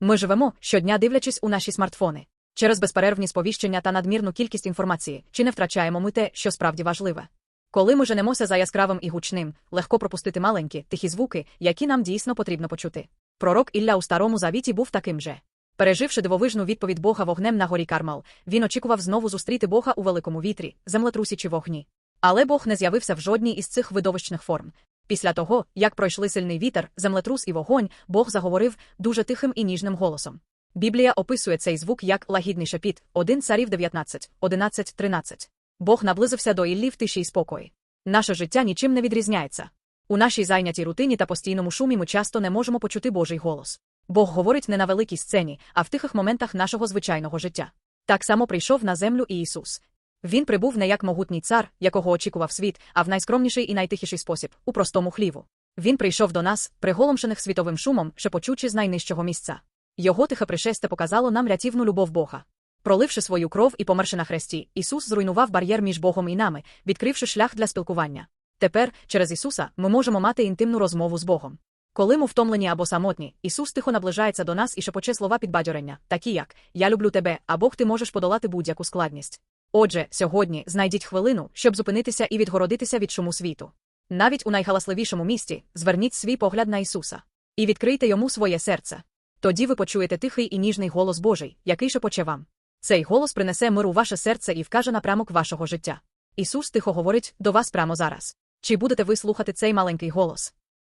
Ми живемо щодня дивлячись у наші смартфони. Через безперервні сповіщення та надмірну кількість інформації, чи не втрачаємо ми те, що справді важливе. Коли ми женемося за яскравим і гучним, легко пропустити маленькі, тихі звуки, які нам дійсно потрібно почути. Пророк Ілля у старому завіті був таким же. Переживши дивовижну відповідь Бога вогнем на горі Кармал, він очікував знову зустріти Бога у великому вітрі, землетрусі чи вогні. Але Бог не з'явився в жодній із цих видовищних форм. Після того, як пройшли сильний вітер, землетрус і вогонь, Бог заговорив дуже тихим і ніжним голосом. Біблія описує цей звук як лагідний шепіт 1 царів 19, 11, 13. Бог наблизився до Іллі в тиші й спокої. Наше життя нічим не відрізняється. У нашій зайнятій рутині та постійному шумі ми часто не можемо почути Божий голос. Бог говорить не на великій сцені, а в тихих моментах нашого звичайного життя. Так само прийшов на землю і Ісус. Він прибув не як могутній цар, якого очікував світ, а в найскромніший і найтихіший спосіб у простому хліву. Він прийшов до нас, приголомшених світовим шумом, шепочучи з найнижчого місця. Його тихе пришестя показало нам рятівну любов Бога. Проливши свою кров і померши на хресті, Ісус зруйнував бар'єр між Богом і нами, відкривши шлях для спілкування. Тепер, через Ісуса, ми можемо мати інтимну розмову з Богом. Коли ми втомлені або самотні, Ісус тихо наближається до нас і шепоче слова підбадьорення, такі як Я люблю тебе, а Бог ти можеш подолати будь-яку складність. Отже, сьогодні знайдіть хвилину, щоб зупинитися і відгородитися від шуму світу. Навіть у найгаласливішому місті зверніть свій погляд на Ісуса і відкрийте йому своє серце. Тоді ви почуєте тихий і ніжний голос Божий, який шепоче вам. Цей голос принесе мир у ваше серце і вкаже напрямок вашого життя. Ісус тихо говорить до вас прямо зараз. Чи будете ви слухати цей маленький голос?